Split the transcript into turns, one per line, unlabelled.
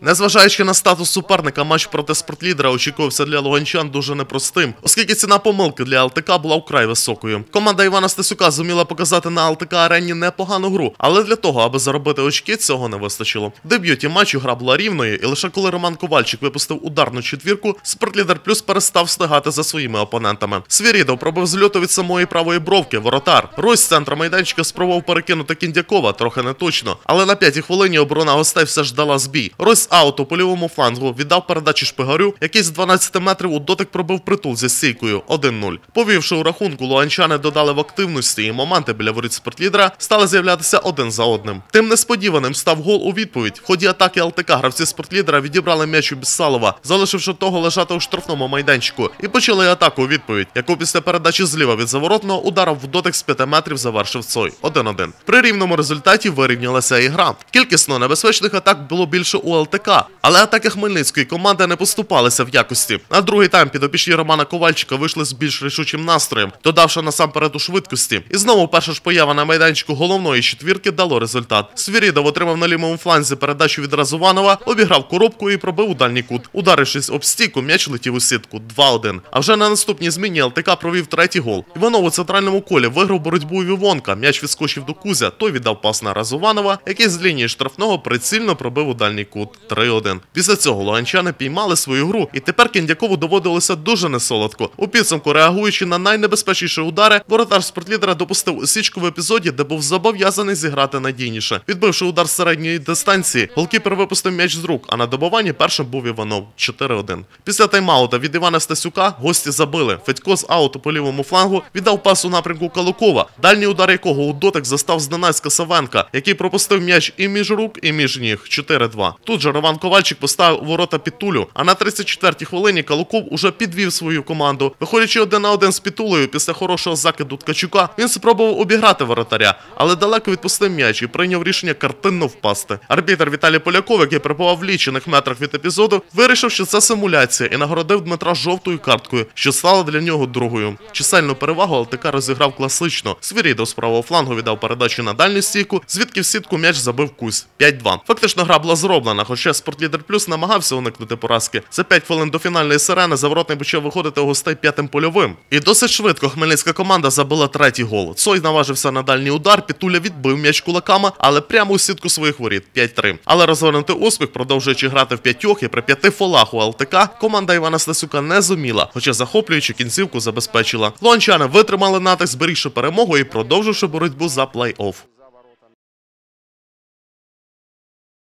Незважаючи на статус суперника, матч проти спортлідера очікувався для луганчан дуже непростим, оскільки ціна помилки для ЛТК була вкрай високою. Команда Івана Стасюка зуміла показати на ЛТК арені непогану гру, але для того, аби заробити очки, цього не вистачило. В дебюті матчу гра була рівною, і лише коли Роман Ковальчик випустив ударну четвірку, спортлідер плюс перестав встигати за своїми опонентами. Свірідов пробив зльоту від самої правої бровки, воротар. Рось з центра майданчика спробував перекинути Кіндякова, трохи неточно, але на п'ятій хвилині оборона гостей все ж дала збій. Рось аут у польовому флангу віддав передачу шпигарю, який з 12 метрів у дотик пробив притул зі стійкою 1-0. Повівши у рахунку, луганчани додали в активності і моменти біля воріт спортлідера стали з'являтися один за одним. Тим несподіваним став гол у відповідь. В ході атаки ЛТК гравці спортлідера відібрали м'яч у Біссалова, залишивши того лежати у штрафному майданчику, і почали атаку у відповідь, яку після передачі зліва від заворотного ударом в дотик з 5 метрів завершив Цой 1-1. При рівному результаті вирівнялася і гра. Кількісно небезпечних атак було більше у ЛТК, але атаки Хмельницької команди не поступалися в якості. На другий тайм підопічні Романа Ковальчика вийшли з більш рішучим настроєм, додавши насамперед у швидкості. І знову перша ж поява на майданчику головної четвірки дало результат. Свірідов отримав на лівому фланзі передачу від Разуванова, обіграв коробку і пробив у дальній кут. Ударившись об стійку, м'яч летів у сітку 2-1. А вже на наступній зміні ЛТК провів третій гол. Іванов у центральному колі виграв боротьбу у Вівонка. М'яч відскочив до Кузя, той віддав пас на Разуванова, який з лінії штрафного прицільно пробив у дальній кут 3-1. Після цього луганчани піймали свою гру, і тепер Кіндякову доводилося дуже несолодко. У підсумку, реагуючи на найнебезпечніші удари, воротар спортлідера допустив осічку в епізоді, де був зобов'язаний зіграти надійніше. Відбивши удар з середньої дистанції, голкіпер випустив м'яч з рук, а на добуванні першим був Іванов 4-1. Після тайм-аута від Івана Стасюка гості забили. Федько з ауту по лівому флангу віддав пас у напрямку Калукова, дальній удар якого у дотик застав зненацька Савенка, який пропустив м'яч і між рук, і між ніг 4-2. Тут же Роман Ковальчик поставив ворота Пітулю, а на 34-й хвилині Калуков уже підвів свою команду. Виходячи один на один з Пітулею після хорошого закиду Ткачука, він спробував обіграти воротаря, але далеко відпустив м'яч і прийняв рішення картинно впасти. Арбітер Віталій Поляков, який перебував в лічених метрах від епізоду, вирішив, що це симуляція і нагородив Дмитра жовтою карткою, що стала для нього другою. Чисельну перевагу ЛТК розіграв класично. Свірідов з правого флангу віддав передачу на дальню стійку, звідки в сітку м'яч забив кусь 5-2. Фактично гра була зроблена, хоча Спортлідер Плюс намагався уникнути поразки. За 5 хвилин до фінальної сирени заворотний почав виходити у гостей п'ятим польовим. І досить швидко хмельницька команда забила третій гол. Цой наважився на дальній удар, Пітуля відбив м'яч кулаками, але прямо у сітку своїх воріт 5-3. Але розгорнути успіх, продовжуючи грати в п'ятьох і при п'яти фолах у ЛТК, команда Івана Стасюка не зуміла, хоча захоплюючи кінцівку забезпечила. Лончани витримали натиск, зберігши перемогу і продовживши боротьбу за плей-офф.